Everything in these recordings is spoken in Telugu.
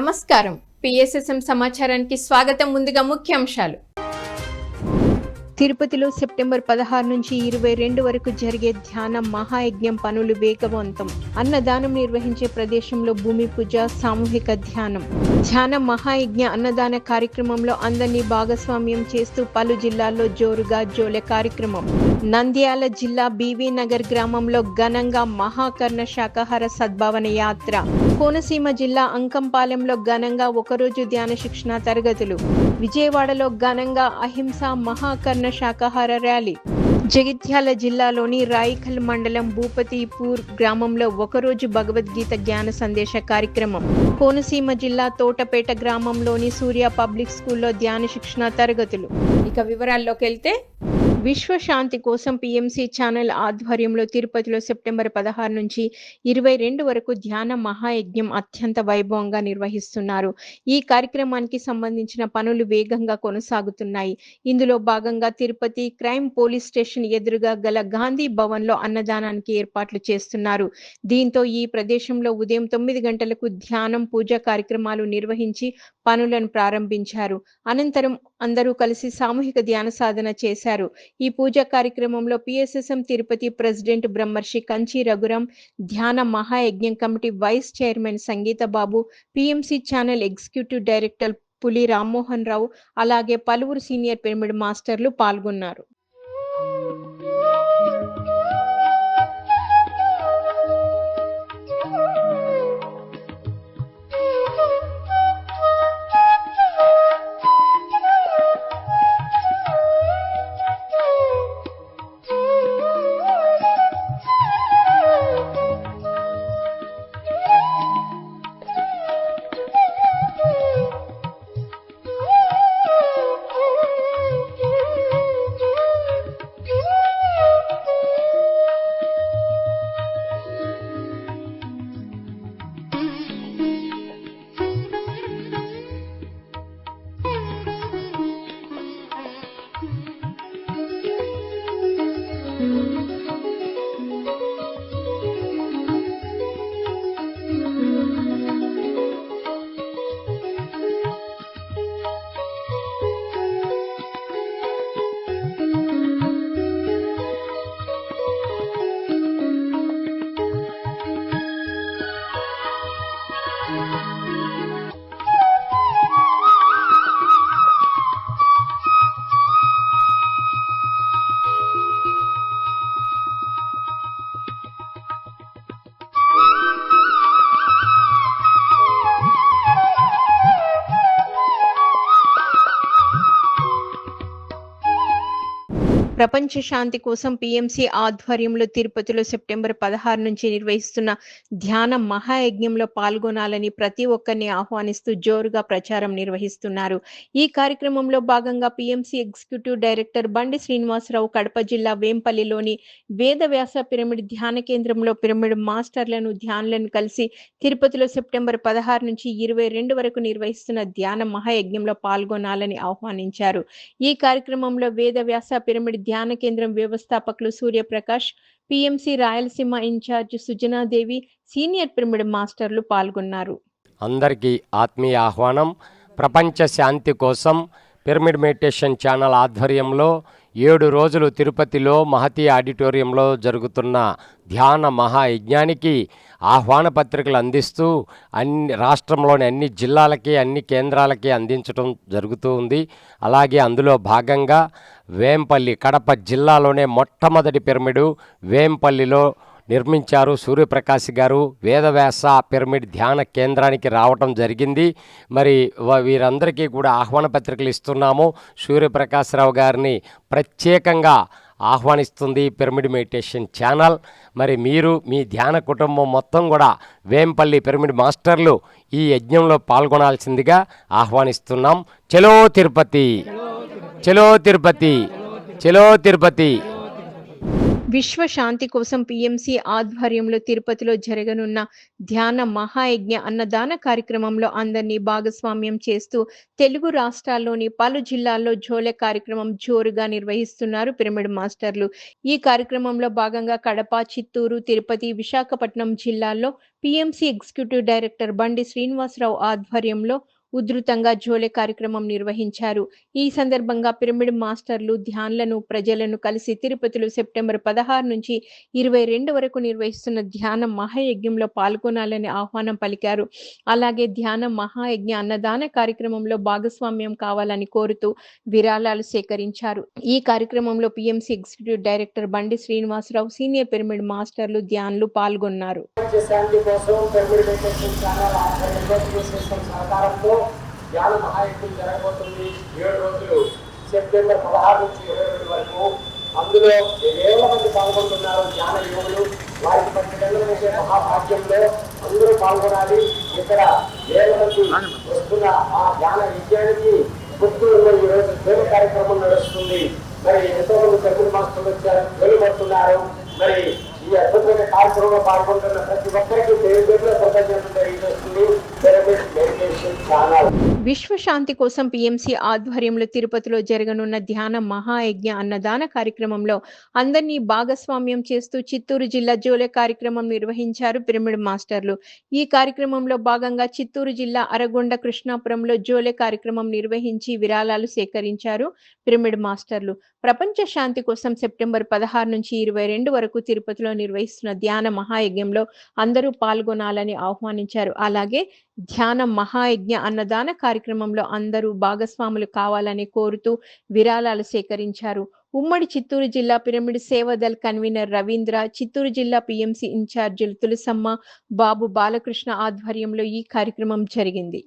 నమస్కారం. పిఎస్ఎస్ఎం సమాచారానికి స్వాగతం. ముందుగా ముఖ్యాంశాలు. తిరుపతిలో సెప్టెంబర్ పదహారు నుంచి ఇరవై రెండు వరకు జరిగే ధ్యాన మహాయజ్ఞం పనులు వేగవంతం. అన్నదానం నిర్వహించే ప్రదేశంలో భూమి పూజ సామూహిక ధ్యానం. ధ్యాన మహాయజ్ఞ అన్నదాన కార్యక్రమంలో అందరినీ భాగస్వామ్యం చేస్తూ పలు జిల్లాల్లో జోరుగా జోలె కార్యక్రమం. నంద్యాల జిల్లా బీవీ నగర్ గ్రామంలో ఘనంగా మహాకర్ణ శాకాహార సద్భావన యాత్ర. కోనసీమ జిల్లా అంకంపాలెంలో ఘనంగా ఒకరోజు ధ్యాన శిక్షణ తరగతులు. విజయవాడలో ఘనంగా అహింస మహాకర్ణ శాకాహార ర్యాలీ. జగిత్యాల జిల్లాలోని రాయిఖల్ మండలం భూపతిపూర్ గ్రామంలో ఒకరోజు భగవద్గీత జ్ఞాన సందేశ కార్యక్రమం. కోనసీమ జిల్లా తోటపేట గ్రామంలోని సూర్య పబ్లిక్ స్కూల్లో ధ్యాన శిక్షణ తరగతులు. ఇక వివరాల్లోకి వెళ్తే విశ్వశాంతి కోసం పిఎంసి ఛానల్ ఆధ్వర్యంలో తిరుపతిలో సెప్టెంబర్ పదహారు నుంచి ఇరవై రెండు వరకు ధ్యాన మహాయజ్ఞం అత్యంత వైభవంగా నిర్వహిస్తున్నారు. ఈ కార్యక్రమానికి సంబంధించిన పనులు వేగంగా కొనసాగుతున్నాయి. ఇందులో భాగంగా తిరుపతి క్రైమ్ పోలీస్ స్టేషన్ ఎదురుగా గల గాంధీ భవన్లో అన్నదానానికి ఏర్పాట్లు చేస్తున్నారు. దీంతో ఈ ప్రదేశంలో ఉదయం తొమ్మిది గంటలకు ధ్యానం పూజా కార్యక్రమాలు నిర్వహించి పనులను ప్రారంభించారు. అనంతరం అందరూ కలిసి సామూహిక ధ్యాన సాధన చేశారు. ఈ పూజా కార్యక్రమంలో పిఎస్ఎస్ఎం తిరుపతి ప్రెసిడెంట్ బ్రహ్మర్షి కంచి రఘురాం ధ్యాన మహాయజ్ఞం committee vice chairman Sangeetha Babu PMC channel executive director Puli Rammohan Rao అలాగే పలువురు సీనియర్ పిరమిడ్ మాస్టర్లు పాల్గొన్నారు. ప్రపంచ శాంతి కోసం పిఎంసి ఆధ్వర్యంలో తిరుపతిలో సెప్టెంబర్ పదహారు నుంచి నిర్వహిస్తున్న ధ్యాన మహాయజ్ఞంలో పాల్గొనాలని ప్రతి ఒక్కరిని ఆహ్వానిస్తూ జోరుగా ప్రచారం నిర్వహిస్తున్నారు. ఈ కార్యక్రమంలో భాగంగా పిఎంసి ఎగ్జిక్యూటివ్ డైరెక్టర్ బండి శ్రీనివాసరావు కడప జిల్లా వేంపల్లిలోని వేదవ్యాస పిరమిడ్ ధ్యాన కేంద్రంలో పిరమిడ్ మాస్టర్లను ధ్యానులను కలిసి తిరుపతిలో సెప్టెంబర్ పదహారు నుంచి ఇరవై రెండు వరకు నిర్వహిస్తున్న ధ్యాన మహాయజ్ఞంలో పాల్గొనాలని ఆహ్వానించారు. ఈ కార్యక్రమంలో వేదవ్యాస పిరమిడ్ ధ్యాన కేంద్రం వ్యవస్థాపకులు Suryaprakash PMC Rayalaseema in charge Sujana Devi senior pyramid మాస్టర్లు పాల్గొన్నారు. అందరికీ ఆత్మీయ ఆహ్వానం. ప్రపంచ శాంతి కోసం పిరమిడ్ మెడిటేషన్ ఛానల్ ఆధ్వర్యంలో ఏడు రోజులు తిరుపతిలో మహతి ఆడిటోరియంలో జరుగుతున్న ధ్యాన మహాయజ్ఞానికి ఆహ్వాన పత్రికలు అందిస్తూ అన్ని రాష్ట్రంలోని అన్ని జిల్లాలకి అన్ని కేంద్రాలకి అందించడం జరుగుతూ ఉంది. అలాగే అందులో భాగంగా వేంపల్లి కడప జిల్లాలోనే మొట్టమొదటి పిరమిడు వేంపల్లిలో నిర్మించారు సూర్యప్రకాశ్ గారు. వేదవ్యాస పిరమిడ్ ధ్యాన కేంద్రానికి రావటం జరిగింది. మరి వీరందరికీ కూడా ఆహ్వాన పత్రికలు ఇస్తున్నాము సూర్యప్రకాశ్రావు గారిని ప్రత్యేకంగా ఆహ్వానిస్తుంది పిరమిడ్ మెడిటేషన్ ఛానల్. మరి మీరు మీ ధ్యాన కుటుంబం మొత్తం కూడా వేంపల్లి పిరమిడ్ మాస్టర్లు ఈ యజ్ఞంలో పాల్గొనాల్సిందిగా ఆహ్వానిస్తున్నాం. చలో తిరుపతి చలో తిరుపతి చలో తిరుపతి. విశ్వ శాంతి కోసం పిఎంసి ఆధ్వర్యంలో తిరుపతిలో జరగనున్న ధ్యాన మహాయజ్ఞ అన్నదాన కార్యక్రమంలో అందరినీ భాగస్వామ్యం చేస్తూ తెలుగు రాష్ట్రాల్లోని పలు జిల్లాల్లో జోలె కార్యక్రమం జోరుగా నిర్వహిస్తున్నారు పిరమిడ్ మాస్టర్లు. ఈ కార్యక్రమంలో భాగంగా కడప చిత్తూరు తిరుపతి విశాఖపట్నం జిల్లాల్లో పిఎంసి ఎగ్జిక్యూటివ్ డైరెక్టర్ బండి శ్రీనివాసరావు ఆధ్వర్యంలో ఉధృతంగా జోలే కార్యక్రమం నిర్వహించారు. ఈ సందర్భంగా పిరమిడ్ మాస్టర్లు ధ్యాన్లను ప్రజలను కలిసి తిరుపతిలో సెప్టెంబర్ పదహారు నుంచి ఇరవై రెండు వరకు నిర్వహిస్తున్న ధ్యాన మహాయజ్ఞంలో పాల్గొనాలని ఆహ్వానం పలికారు. అలాగే ధ్యాన మహాయజ్ఞ అన్నదాన కార్యక్రమంలో భాగస్వామ్యం కావాలని కోరుతూ విరాళాలు సేకరించారు. ఈ కార్యక్రమంలో పిఎంసి ఎగ్జిక్యూటివ్ డైరెక్టర్ బండి శ్రీనివాసరావు సీనియర్ పిరమిడ్ మాస్టర్లు ధ్యాన్లు పాల్గొన్నారు. సహకారంతో ధ్యాన మహాయజ్ఞం జరగబోతుంది. ఏడు రోజులు సెప్టెంబర్ పదహారు నుంచి ఇరవై రెండు వరకు. అందులో వేల మంది పాల్గొంటున్నారు ధ్యాన యోగులు. వారికి పది పన్నెండు వేసే మహాభాగ్యంలో అందరూ పాల్గొనాలి. ఇక్కడ వేల మంది వస్తున్న ఆ ధ్యాన విజయానికి పుత్తూరులో ఈ రోజు కార్యక్రమం నడుస్తుంది. మరి ఎంతో మంది తెలుగు మాస్టర్లు వచ్చారు వెలువడుతున్నారు మరి ఈ అద్భుతమైన కార్యక్రమంలో పాల్గొంటున్న ప్రతి ఒక్కరికి పేరు కృతజ్ఞతలు తెలియజేస్తుంది కోసం పిఎంసి ఆధ్వర్యంలో తిరుపతిలో జరగనున్న ధ్యాన మహాయజ్ఞ అన్నదాన కార్యక్రమంలో అందరినీ భాగస్వామ్యం చేస్తూ చిత్తూరు జిల్లా జోలే కార్యక్రమం నిర్వహించారు పిరమిడ్ మాస్టర్లు. ఈ కార్యక్రమంలో భాగంగా చిత్తూరు జిల్లా అరగొండ కృష్ణాపురంలో జోలే కార్యక్రమం నిర్వహించి విరాళాలు సేకరించారు పిరమిడ్ మాస్టర్లు. ప్రపంచ శాంతి కోసం సెప్టెంబర్ పదహారు నుంచి ఇరవై రెండు వరకు తిరుపతిలో నిర్వహిస్తున్న ధ్యాన మహాయజ్ఞంలో అందరూ పాల్గొనాలని ఆహ్వానించారు. అలాగే ధ్యాన మహాయజ్ఞ అన్నదాన కార్యక్రమంలో అందరూ భాగస్వాములు కావాలని కోరుతూ విరాళాలు సేకరించారు. ఉమ్మడి చిత్తూరు జిల్లా పిరమిడ్ సేవదల్ కన్వీనర్ రవీంద్ర చిత్తూరు జిల్లా పిఎంసి ఇన్ఛార్జీలు తులసమ్మ బాబు బాలకృష్ణ ఆధ్వర్యంలో ఈ కార్యక్రమం జరిగింది.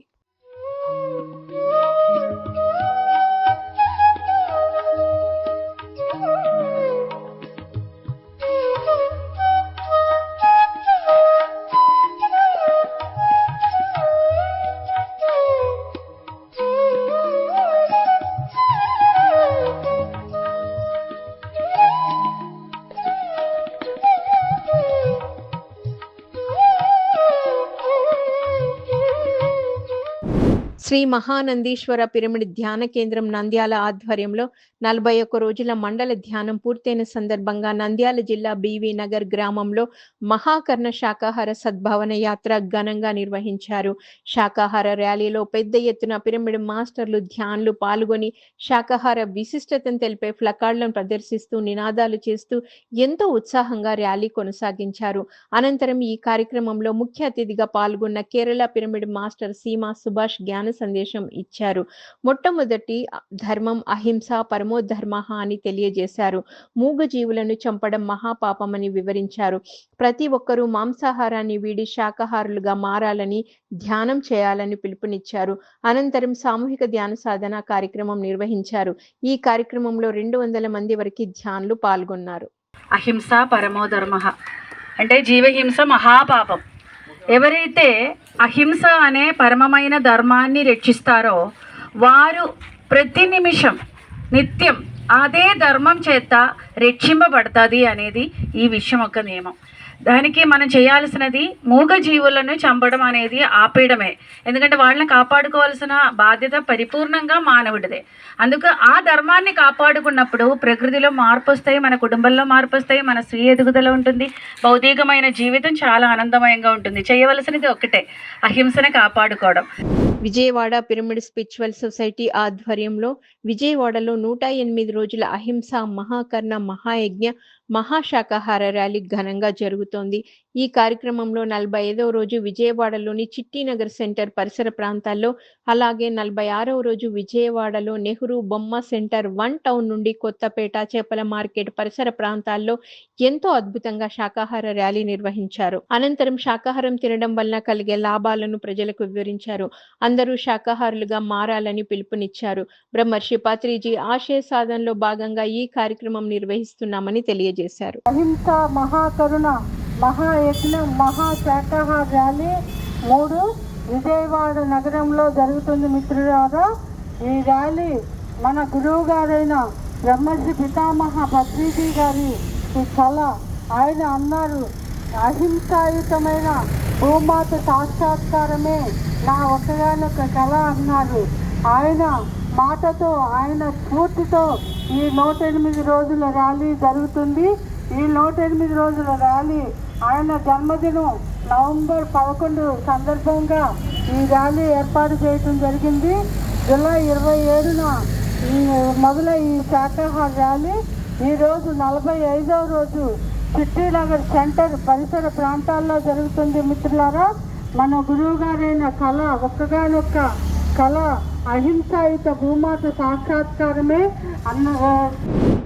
మహానందీశ్వర పిరమిడ్ ధ్యాన కేంద్రం నంద్యాల ఆధ్వర్యంలో నలభై ఒక్క రోజుల మండల ధ్యానం పూర్తయిన సందర్భంగా నంద్యాల జిల్లా బీవీ నగర్ గ్రామంలో మహాకర్ణ శాకాహార సద్భావన యాత్ర ఘనంగా నిర్వహించారు. శాకాహార ర్యాలీలో పెద్ద ఎత్తున పిరమిడ్ మాస్టర్లు ధ్యాన్లు పాల్గొని శాకాహార విశిష్టతను తెలిపే ఫ్లకార్డులను ప్రదర్శిస్తూ నినాదాలు చేస్తూ ఎంతో ఉత్సాహంగా ర్యాలీ కొనసాగించారు. అనంతరం ఈ కార్యక్రమంలో ముఖ్య అతిథిగా పాల్గొన్న కేరళ పిరమిడ్ మాస్టర్ సీమా సుభాష్ జ్ఞాన సందేశం ఇచ్చారు. మొట్టమొదటి ధర్మం అహింస పరమో ధర్మ అని తెలియజేశారు. మూగజీవులను చంపడం మహాపాపమని వివరించారు. ప్రతి ఒక్కరూ మాంసాహారాన్ని వీడి శాకాహారులుగా మారాలని ధ్యానం చేయాలని పిలుపునిచ్చారు. అనంతరం సామూహిక ధ్యాన సాధన కార్యక్రమం నిర్వహించారు. ఈ కార్యక్రమంలో రెండు వందల మంది వరకు ధ్యానులు పాల్గొన్నారు. అహింస పరమో ధర్మ అంటే జీవహింస మహాపాపం. ఎవరైతే అహింస అనే పరమమైన ధర్మాన్ని రక్షిస్తారో వారు ప్రతి నిమిషం నిత్యం అదే ధర్మం చేత రక్షింపబడుతుంది అనేది ఈ విషయం ఒక నియమం. దానికి మనం చేయాల్సినది మూగ జీవులను చంపడం అనేది ఆపేయడమే ఎందుకంటే వాళ్ళని కాపాడుకోవాల్సిన బాధ్యత పరిపూర్ణంగా మానవుడిదే. అందుకు ఆ ధర్మాన్ని కాపాడుకున్నప్పుడు ప్రకృతిలో మార్పు వస్తాయి మన కుటుంబంలో మార్పు వస్తాయి మన స్వీయ ఎదుగుదల ఉంటుంది భౌతికమైన జీవితం చాలా ఆనందమయంగా ఉంటుంది. చేయవలసినది ఒక్కటే అహింసని కాపాడుకోవడం. విజయవాడ పిరమిడ్ స్పిరిచువల్ సొసైటీ ఆధ్వర్యంలో విజయవాడలో నూట ఎనిమిది రోజుల అహింస మహాకర్ణ మహాయజ్ఞ మహాశాకాహార ర్యాలీ ఘనంగా జరుగుతోంది. ఈ కార్యక్రమంలో నలభై ఐదవ రోజు విజయవాడలోని చిట్టినగర్ సెంటర్ పరిసర ప్రాంతాల్లో అలాగే నలభై ఆరవ రోజు విజయవాడలో నెహ్రూ బొమ్మ సెంటర్ వన్ టౌన్ నుండి కొత్తపేట చేపల మార్కెట్ పరిసర ప్రాంతాల్లో ఎంతో అద్భుతంగా శాకాహార ర్యాలీ నిర్వహించారు. అనంతరం శాకాహారం తినడం వలన కలిగే లాభాలను ప్రజలకు వివరించారు. అందరూ శాకాహారులుగా మారాలని పిలుపునిచ్చారు. బ్రహ్మర్షి పత్రిజీ ఆశయ సాధనలో భాగంగా ఈ కార్యక్రమం నిర్వహిస్తున్నామని తెలియజేశారు. అహింస మహాకరుణ మహాయజ్ఞ మహాశాకాహార ర్యాలీ మూడు విజయవాడ నగరంలో జరుగుతుంది మిత్రులారా. ఈ ర్యాలీ మన గురువు గారైన బ్రహ్మశ్రీ పితామహ పత్రిజీ గారి ఈ కళ ఆయన అన్నారు. అహింసాయుతమైన భూమాత సాక్షాత్కారమే నా ఒకగానొక కళ అన్నారు. ఆయన మాటతో ఆయన స్ఫూర్తితో ఈ నూట ఎనిమిది రోజుల ర్యాలీ జరుగుతుంది. ఈ నూట ఎనిమిది రోజుల ర్యాలీ ఆయన జన్మదినం నవంబర్ పదకొండు సందర్భంగా ఈ ర్యాలీ ఏర్పాటు చేయడం జరిగింది. జూలై ఇరవై ఏడున మొదలై ఈ శాఖాహార ర్యాలీ. ఈరోజు నలభై ఐదవ రోజు చిట్టినగర్ సెంటర్ పరిసర ప్రాంతాల్లో జరుగుతుంది మిత్రులారా. మన గురువు గారైన కళ ఒక్కగానొక్క కళ అహింసాయుత భూమాత సాక్షాత్కారమే. అన్న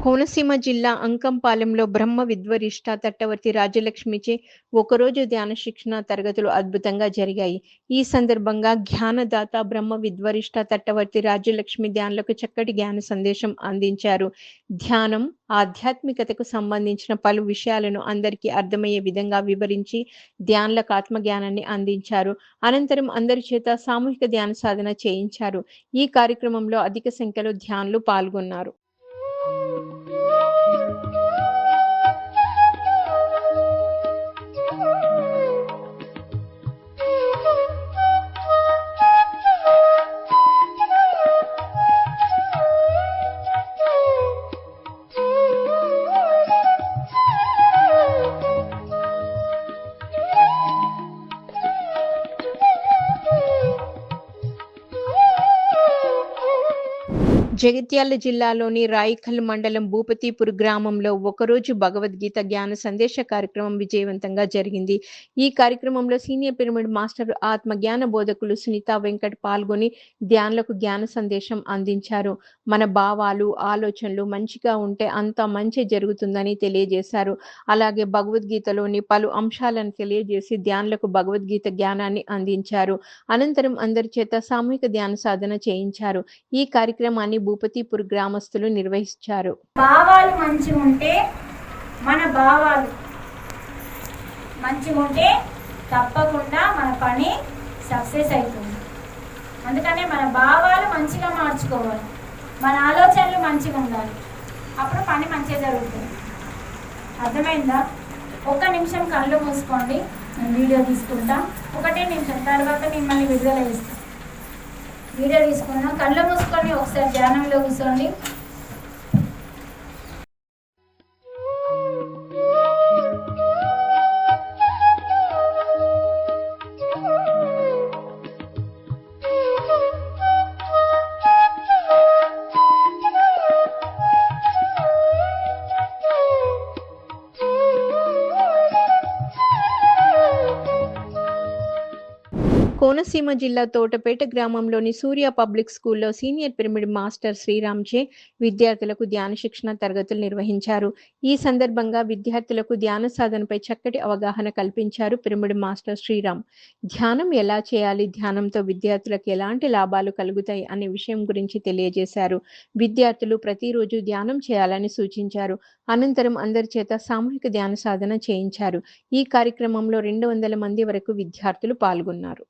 కోనసీమ జిల్లా అంకంపాలెంలో బ్రహ్మ విద్వరిష్ట తట్టవర్తి రాజలక్ష్మిచే ఒకరోజు ధ్యాన శిక్షణ తరగతులు అద్భుతంగా జరిగాయి. ఈ సందర్భంగా జ్ఞానదాత బ్రహ్మ విద్వరిష్ట తట్టవర్తి రాజలక్ష్మి ధ్యానులకు చక్కటి జ్ఞాన సందేశం అందించారు. ధ్యానం ఆధ్యాత్మికతకు సంబంధించిన పలు విషయాలను అందరికీ అర్థమయ్యే విధంగా వివరించి ధ్యానులకు ఆత్మజ్ఞానాన్ని అందించారు. అనంతరం అందరి చేత సామూహిక ధ్యాన సాధన చేయించారు. ఈ కార్యక్రమంలో అధిక సంఖ్యలో ధ్యానులు పాల్గొన్నారు. Thank you. జగిత్యాల జిల్లాలోని రాయికల్ మండలం భూపతిపూర్ గ్రామంలో ఒకరోజు భగవద్గీత జ్ఞాన సందేశ కార్యక్రమం విజయవంతంగా జరిగింది. ఈ కార్యక్రమంలో సీనియర్ పిరమిడ్ మాస్టర్ ఆత్మ జ్ఞాన బోధకులు సునీత వెంకట్ పాల్గొని ధ్యానులకు జ్ఞాన సందేశం అందించారు. మన భావాలు ఆలోచనలు మంచిగా ఉంటే అంత మంచి జరుగుతుందని తెలియజేశారు. అలాగే భగవద్గీతలోని పలు అంశాలను తెలియజేసి ధ్యానులకు భగవద్గీత జ్ఞానాన్ని అందించారు. అనంతరం అందరి చేత సామూహిక ధ్యాన సాధన చేయించారు. ఈ కార్యక్రమాన్ని భూపతిపూర్ గ్రామస్తులు నిర్వహించారు. భావాలు మంచిగా ఉంటే మన భావాలు. మంచిగా ఉంటే తప్పకుండా మన పని సక్సెస్ అవుతుంది. అందుకనే మన భావాలు మంచిగా మార్చుకోవాలి. మన ఆలోచనలు మంచిగా ఉండాలి. అప్పుడు పని మంచిగా జరుగుతుంది. అర్థమైందా? ఒక్క నిమిషం కళ్ళు మూసుకోండి. నేను వీడియో తీసుకుంటా. ఒకటే నిమిషం. తర్వాత మిమ్మల్ని విడుదల చేస్తాను వీడియో తీసుకున్నాం కళ్ళు మూసుకొని ఒకసారి ధ్యానంలో కూర్చోండి. కోనసీమ జిల్లా తోటపేట గ్రామంలోని సూర్య పబ్లిక్ స్కూల్లో సీనియర్ పిరమిడ్ మాస్టర్ శ్రీరామ్చే విద్యార్థులకు ధ్యాన శిక్షణ తరగతులు నిర్వహించారు. ఈ సందర్భంగా విద్యార్థులకు ధ్యాన సాధనపై చక్కటి అవగాహన కల్పించారు పిరమిడ్ మాస్టర్ శ్రీరామ్. ధ్యానం ఎలా చేయాలి? ధ్యానంతో విద్యార్థులకు ఎలాంటి లాభాలు కలుగుతాయి? అనే విషయం గురించి తెలియజేశారు. విద్యార్థులు ప్రతిరోజు ధ్యానం చేయాలని సూచించారు. అనంతరం అందరి చేత సామూహిక ధ్యాన సాధన చేయించారు. ఈ కార్యక్రమంలో రెండు వందల మంది వరకు విద్యార్థులు పాల్గొన్నారు.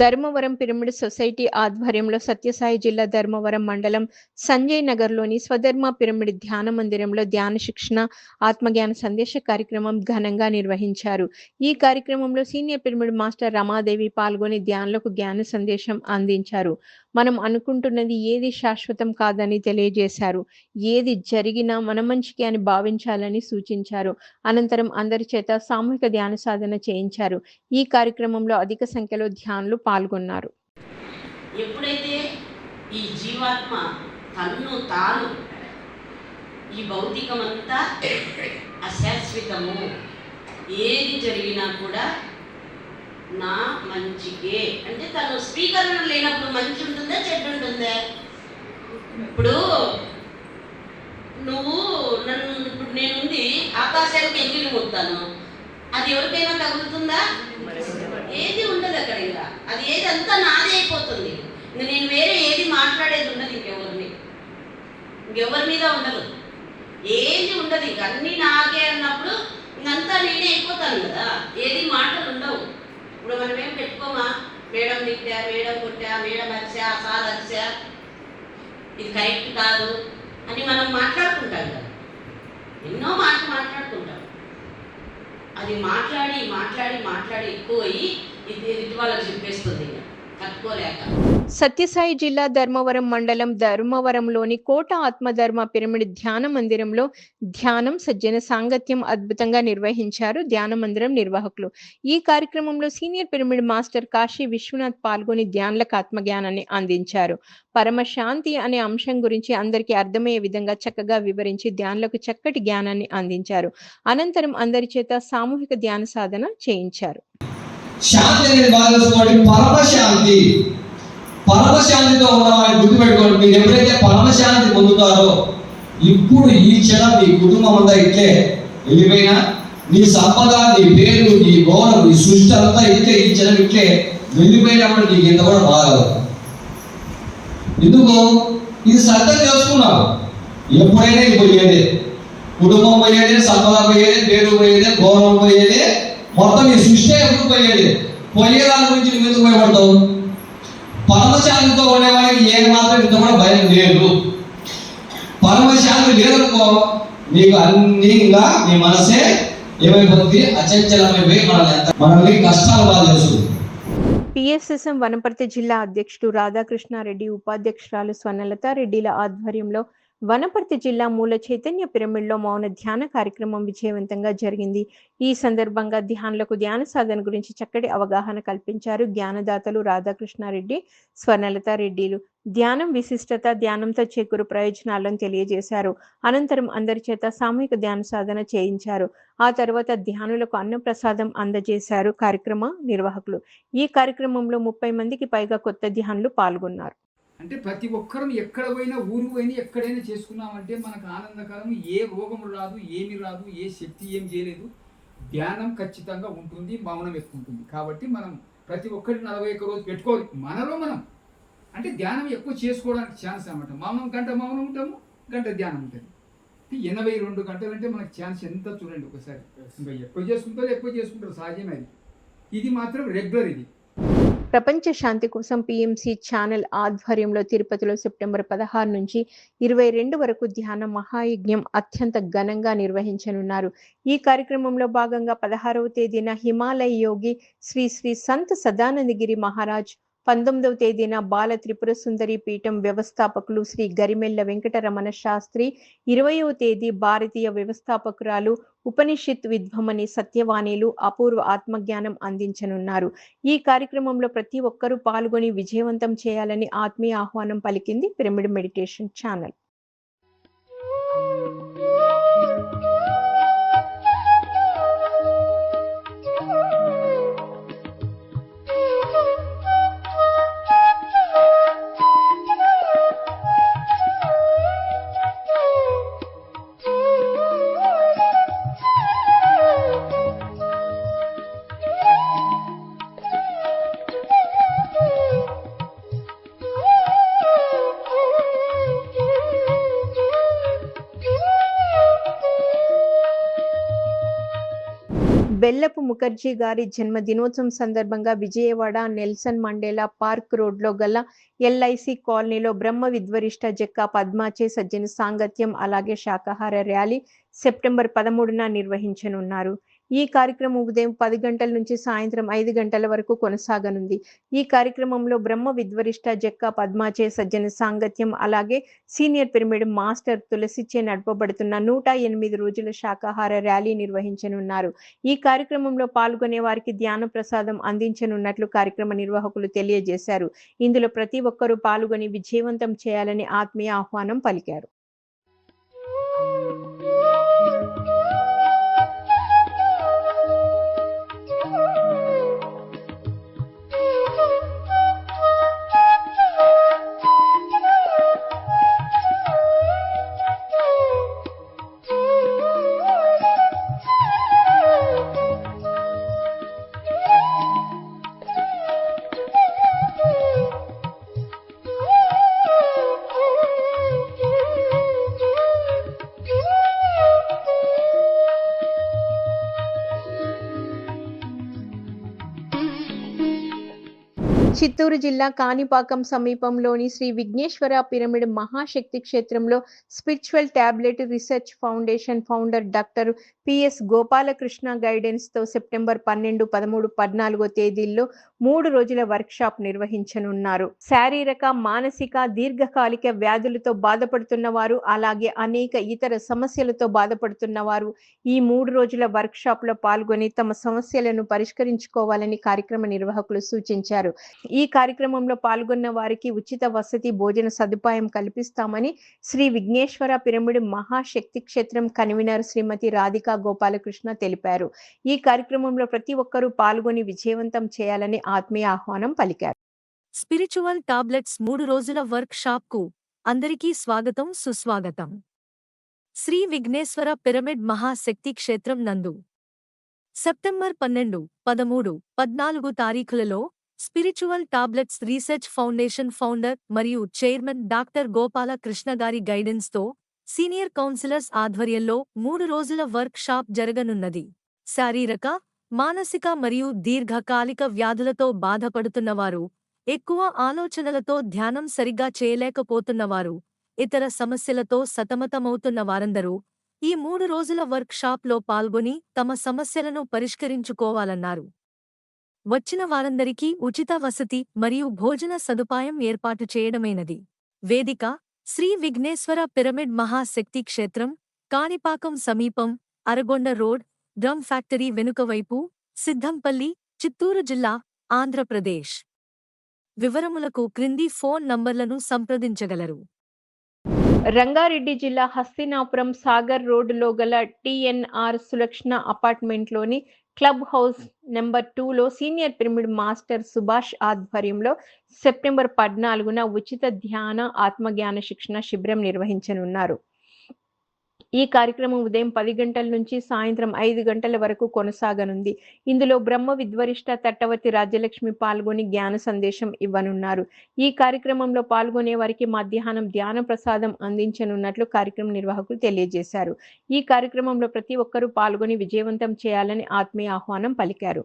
ధర్మవరం పిరమిడ్ సొసైటీ ఆధ్వర్యంలో సత్యసాయి జిల్లా ధర్మవరం మండలం సంజయ్ నగర్లోని స్వధర్మ పిరమిడ్ ధ్యాన మందిరంలో ధ్యాన శిక్షణ ఆత్మజ్ఞాన సందేశ కార్యక్రమం ఘనంగా నిర్వహించారు. ఈ కార్యక్రమంలో సీనియర్ పిరమిడ్ మాస్టర్ రమాదేవి పాల్గొని ధ్యానులకు జ్ఞాన సందేశం అందించారు. మనం అనుకుంటున్నది ఏది శాశ్వతం కాదని తెలియజేశారు ఏది జరిగినా మన మంచికి అని భావించాలని సూచించారు. అనంతరం అందరి చేత సామూహిక ధ్యాన సాధన చేయించారు. ఈ కార్యక్రమంలో అధిక సంఖ్యలో ధ్యానులు పాల్గొన్నారు. ఎప్పుడైతే ఈ జీవాత్మ తన్ను తాను ఈ భౌతికమంతా అశాశ్వతము ఏది జరిగినా కూడా నా మంచికే. అంటే తను స్వీకరణ లేనప్పుడు మంచి ఉంటుందా చెడ్డు ఉంటుందా? ఇప్పుడు నువ్వు నన్ను ఇప్పుడు నేనుంది ఆకాశానికి ఎగిరి పోతాను అది ఎవరికైనా తగులుతుందా? ఏది ఉండదు అక్కడ ఇంకా. అది ఏది అంతా నాదే అయిపోతుంది. నేను వేరే ఏది మాట్లాడేది ఉండదు ఇంకెవరిని. ఇంకెవరి మీద ఉండదు. ఏది ఉండదు. ఇంక అన్నీ నాకే అన్నప్పుడు ఇంకంతా నేనే అయిపోతాను కదా. ఏది మాటలు ఉండవు. ఇప్పుడు మనం ఏం పెట్టుకోమా? మేడం తిట్టా మేడం కొట్టా మేడం అరిసా సార్ అరిసా ఇది కరెక్ట్ కాదు అని మనం మాట్లాడుకుంటాం కదా. ఎన్నో మాటలు మాట్లాడుకుంటాం. అది మాట్లాడి మాట్లాడి మాట్లాడి ఎక్కువ అయ్యి ఇది వాళ్ళకి చెప్పేస్తుంది ఇంకా. సత్యసాయి జిల్లా ధర్మవరం మండలం ధర్మవరంలోని కోట ఆత్మధర్మ పిరమిడ్ ధ్యాన మందిరంలో ధ్యానం సజ్జన సాంగత్యం అద్భుతంగా నిర్వహించారు ధ్యాన మందిరం నిర్వాహకులు. ఈ కార్యక్రమంలో senior pyramid master Kashi Vishwanath పాల్గొని ధ్యానులకు ఆత్మజ్ఞానాన్ని అందించారు. పరమశాంతి అనే అంశం గురించి అందరికీ అర్థమయ్యే విధంగా చక్కగా వివరించి ధ్యానులకు చక్కటి జ్ఞానాన్ని అందించారు. అనంతరం అందరి చేత సామూహిక ధ్యాన సాధన చేయించారు. శాంతి అనేది బాగా తెలుసుకోండి పరమశాంతి. పరమశాంతితో ఉన్నవాడిని గుర్తుపెట్టుకోండి. మీరు ఎప్పుడైతే పరమశాంతి పొందుతారో ఇప్పుడు ఈ క్షణం నీ కుటుంబం అంతా ఇట్లే వెళ్ళిపోయినా నీ సంపద నీ పేరు నీ గౌరవం నీ సృష్టి అంతా ఇట్లే ఈ క్షణం ఇట్లే వెళ్ళిపోయినప్పుడు నీకు ఇంత కూడా బాగలదు ఎందుకు ఇది సర్దం తెలుసుకున్నావు. ఎప్పుడైనా ఇది పోయేదే. కుటుంబం పోయేదే సంపద పోయేదే పేరు పోయేదే గౌరవం పోయేదే మొత్తం ఈ సృష్టి ఎప్పుడు పోయేది? పోయే దాని గురించి నువ్వు ఎందుకు భయపడతావు? పరమశాంతితో ఉండేవాడికి ఏ మాత్రం ఇంత కూడా భయం లేదు. పరమశాంతి లేదనుకో నీకు అన్ని ఇంకా నీ మనసే ఏమైపోతుంది? అచంచలమైపోయి మనల్ని ఎంత మనల్ని కష్టాలు బాగా చేస్తుంది. పిఎస్ఎస్ఎం వనపర్తి జిల్లా అధ్యక్షుడు రాధాకృష్ణారెడ్డి ఉపాధ్యక్షురాలు స్వర్ణలత రెడ్డిల ఆధ్వర్యంలో వనపర్తి జిల్లా మూల చైతన్య పిరమిడ్లో మౌన ధ్యాన కార్యక్రమం విజయవంతంగా జరిగింది. ఈ సందర్భంగా ధ్యానులకు ధ్యాన సాధన గురించి చక్కటి అవగాహన కల్పించారు జ్ఞానదాతలు రాధాకృష్ణారెడ్డి స్వర్ణలత రెడ్డిలు. ధ్యానం విశిష్టత ధ్యానంతో చేకూరు ప్రయోజనాలను తెలియజేశారు. అనంతరం అందరి చేత సామూహిక ధ్యాన సాధన చేయించారు. ఆ తర్వాత ధ్యానులకు అన్నప్రసాదం అందజేశారు కార్యక్రమ నిర్వాహకులు. ఈ కార్యక్రమంలో ముప్పై మందికి పైగా కొత్త ధ్యానులు పాల్గొన్నారు. అంటే ప్రతి ఒక్కరం ఎక్కడ పోయినా ఊరు పోయినా ఎక్కడైనా చేసుకున్నామంటే మనకు ఆనందకరం. ఏ రోగం రాదు ఏమి రాదు ఏ శక్తి ఏం చేయలేదు. ధ్యానం ఖచ్చితంగా ఉంటుంది మౌనం ఎక్కువ ఉంటుంది. కాబట్టి మనం ప్రతి ఒక్కటి నలభై ఒక్క రోజు పెట్టుకోవాలి. మనలో మనం. అంటే ధ్యానం ఎక్కువ చేసుకోవడానికి ఛాన్స్ అనమాట మౌనం గంట మౌనం ఉంటాము గంట ధ్యానం ఉంటుంది. అంటే ఎనభై రెండు గంటలు అంటే మనకు ఛాన్స్ ఎంత చూడండి ఒకసారి. ఇంకా ఎక్కువ చేసుకుంటారు ఎక్కువ చేసుకుంటారు సహజమే అది. ఇది మాత్రం రెగ్యులర్ ఇది. ప్రపంచ శాంతి కోసం పిఎంసి ఛానల్ ఆధ్వర్యంలో తిరుపతిలో సెప్టెంబర్ పదహారు నుంచి ఇరవై రెండు వరకు ధ్యాన మహాయజ్ఞం అత్యంత ఘనంగా నిర్వహించనున్నారు. ఈ కార్యక్రమంలో భాగంగా పదహారవ తేదీన హిమాలయ యోగి శ్రీ శ్రీ సంత్ సదానందగిరి మహారాజ్ పంతొమ్మిదవ తేదీన బాల త్రిపుర సుందరి పీఠం వ్యవస్థాపకులు శ్రీ గరిమెల్ల వెంకటరమణ శాస్త్రి ఇరవయవ తేదీ భారతీయ వ్యవస్థాపకురాలు ఉపనిషత్ విద్వమని సత్యవాణిలు అపూర్వ ఆత్మజ్ఞానం అందించనున్నారు. ఈ కార్యక్రమంలో ప్రతి ఒక్కరూ పాల్గొని విజయవంతం చేయాలని ఆత్మీయ ఆహ్వానం పలికింది పిరమిడ్ మెడిటేషన్ ఛానల్. బెల్లపు ముఖర్జీ గారి జన్మ దినోత్సవం సందర్భంగా విజయవాడ నెల్సన్ మండేలా పార్క్ రోడ్లో గల ఎల్ఐసి కాలనీలో బ్రహ్మ విద్వరిష్ట జక్క పద్మాచే సజ్జన సాంగత్యం అలాగే శాకాహార ర్యాలీ సెప్టెంబర్ పదమూడున నిర్వహించనున్నారు. ఈ కార్యక్రమం ఉదయం పది గంటల నుంచి సాయంత్రం ఐదు గంటల వరకు కొనసాగనుంది. ఈ కార్యక్రమంలో బ్రహ్మ విద్వరిష్ట జక్క పద్మాచే సజ్జన సాంగత్యం అలాగే సీనియర్ పిరమిడ్ మాస్టర్ తులసిచే నడపబడుతున్న నూట ఎనిమిది రోజుల శాకాహార ర్యాలీ నిర్వహించనున్నారు. ఈ కార్యక్రమంలో పాల్గొనే వారికి ధ్యాన ప్రసాదం అందించనున్నట్లు కార్యక్రమ నిర్వాహకులు తెలియజేశారు. ఇందులో ప్రతి ఒక్కరూ పాల్గొని విజయవంతం చేయాలని ఆత్మీయ ఆహ్వానం పలికారు. చిత్తూరు జిల్లా కాణిపాకం సమీపంలోని శ్రీ విఘ్నేశ్వర పిరమిడ్ మహాశక్తి క్షేత్రంలో spiritual tablet research foundation founder doctor PS Gopalakrishna గైడెన్స్తో September పన్నెండు పదమూడు పద్నాలుగో తేదీల్లో మూడు రోజుల వర్క్ షాప్ నిర్వహించనున్నారు. శారీరక మానసిక దీర్ఘకాలిక వ్యాధులతో బాధపడుతున్న వారు అలాగే అనేక ఇతర సమస్యలతో బాధపడుతున్న వారు ఈ మూడు రోజుల వర్క్ షాప్లో పాల్గొని తమ సమస్యలను పరిష్కరించుకోవాలని కార్యక్రమ నిర్వాహకులు సూచించారు. ఈ కార్యక్రమంలో పాల్గొన్న వారికి ఉచిత వసతి భోజన సదుపాయం కల్పిస్తామని శ్రీ విఘ్నేశ్వర పిరమిడ్ మహాశక్తి క్షేత్రం కన్వీనర్ శ్రీమతి రాధికా గోపాలకృష్ణ తెలిపారు. ఈ కార్యక్రమంలో ప్రతి ఒక్కరూ పాల్గొని విజయవంతం చేయాలని ఆత్మీయ ఆహ్వానం పలికారు. స్పిరిచువల్ టాబ్లెట్స్ మూడు రోజుల వర్క్ షాప్కు అందరికీ స్వాగతం సుస్వాగతం. శ్రీ విఘ్నేశ్వర పిరమిడ్ మహాశక్తి క్షేత్రం నందు సెప్టెంబర్ పన్నెండు పదమూడు పద్నాలుగు తారీఖులలో spiritual tablets research foundation founder మరియు చైర్మన్ డాక్టర్ గోపాల కృష్ణ గారి గైడెన్స్తో సీనియర్ కౌన్సిలర్స్ ఆధ్వర్యంలో మూడు రోజుల వర్క్ షాప్ జరగనున్నది. శారీరక మానసిక మరియు దీర్ఘకాలిక వ్యాధులతో బాధపడుతున్నవారు ఎక్కువ ఆలోచనలతో ధ్యానం సరిగ్గా చేయలేకపోతున్నవారు ఇతర సమస్యలతో సతమతమవుతున్న వారందరూ ఈ మూడు రోజుల వర్క్ షాప్లో పాల్గొని తమ సమస్యలను పరిష్కరించుకోవాలన్నారు. వచ్చిన వారందరికీ ఉచిత వసతి మరియు భోజన సదుపాయం ఏర్పాటు చేయడమైనది. వేదిక శ్రీ విఘ్నేశ్వర పిరమిడ్ మహాశక్తి క్షేత్రం కాణిపాకం సమీపం అరగొండ రోడ్ డ్రమ్ ఫ్యాక్టరీ వెనుకవైపు సిద్ధంపల్లి చిత్తూరు జిల్లా ఆంధ్రప్రదేశ్. వివరములకు క్రింది ఫోన్ నంబర్లను సంప్రదించగలరు. రంగారెడ్డి జిల్లా హస్తినాపురం సాగర్ రోడ్డులో గల టిఎన్ఆర్ సులక్షణ అపార్ట్మెంట్లోని క్లబ్ హౌస్ నెంబర్ టూలో సీనియర్ పిరమిడ్ మాస్టర్ సుభాష్ ఆధ్వర్యంలో సెప్టెంబర్ పద్నాలుగున ఉచిత ధ్యాన ఆత్మజ్ఞాన శిక్షణ శిబిరం నిర్వహించనున్నారు. ఈ కార్యక్రమం ఉదయం పది గంటల నుంచి సాయంత్రం ఐదు గంటల వరకు కొనసాగనుంది. ఇందులో బ్రహ్మ విద్వరిష్ట తట్టవతి రాజ్యలక్ష్మి పాల్గొని జ్ఞాన సందేశం ఇవ్వనున్నారు. ఈ కార్యక్రమంలో పాల్గొనే వారికి మధ్యాహ్నం ధ్యాన ప్రసాదం అందించనున్నట్లు కార్యక్రమ నిర్వాహకులు తెలియజేశారు. ఈ కార్యక్రమంలో ప్రతి ఒక్కరూ పాల్గొని విజయవంతం చేయాలని ఆత్మీయ ఆహ్వానం పలికారు.